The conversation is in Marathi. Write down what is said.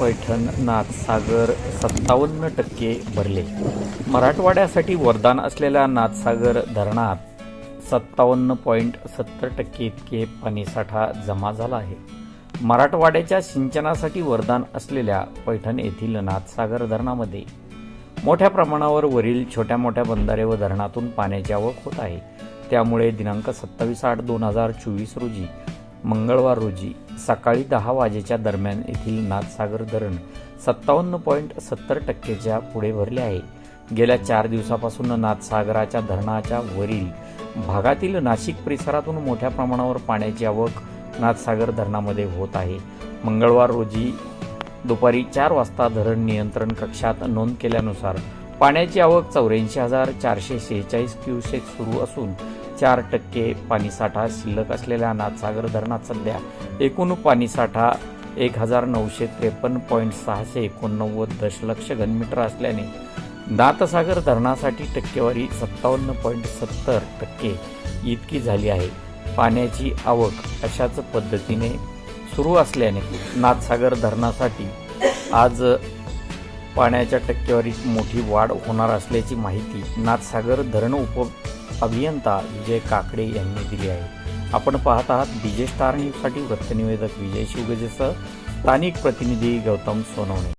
पैठण नाथसागर सत्तावन्न टक्के भरले. मराठवाड्यासाठी वरदान असलेल्या नाथसागर धरणात सत्तावन्न पॉईंट सत्तर टक्के इतके पाणीसाठा जमा झाला आहे. मराठवाड्याच्या सिंचनासाठी वरदान असलेल्या पैठण येथील नाथसागर धरणामध्ये मोठ्या प्रमाणावर वरील छोट्या मोठ्या बंधारे व धरणातून पाण्याची आवक होत आहे. त्यामुळे दिनांक सत्तावीस आठ दोन हजार चोवीस रोजी मंगळवार रोजी सकाळी दहा वाजेच्या दरम्यान येथील नाथसागर धरण सत्तावन्न पॉईंट सत्तर टक्केच्या पुढे भरले आहे. गेल्या चार दिवसापासून नाथसागराच्या धरणाच्या वरील भागातील नाशिक परिसरातून मोठ्या प्रमाणावर पाण्याची आवक नाथसागर धरणामध्ये होत आहे. मंगळवार रोजी दुपारी चार वाजता धरण नियंत्रण कक्षात नोंद केल्यानुसार पाण्याची आवक चौऱ्याऐंशी हजार चारशे शेहेचाळीस क्युसेक सुरू असून चार टक्के पाणीसाठा शिल्लक असलेल्या नाथसागर धरणात सध्या एकूण पाणीसाठा एक हजार नऊशे त्रेपन्न पॉईंट सहाशे एकोणनव्वद दशलक्ष घनमीटर असल्याने दातसागर धरणासाठी टक्केवारी सत्तावन्न पॉईंट सत्तर टक्के इतकी झाली आहे. पाण्याची आवक अशाच पद्धतीने सुरू असल्याने नाथसागर धरणासाठी आज पाण्याच्या टक्केवारीत मोठी वाढ होणार असल्याची माहिती नाथसागर धरण उप अभियंता विजय काकडे यांनी दिली आहे. आपण पाहत आहात डीजे स्टार न्यूजसाठी वृत्तनिवेदक विजय शिवगजेसह स्थानिक प्रतिनिधी गौतम सोनवणे.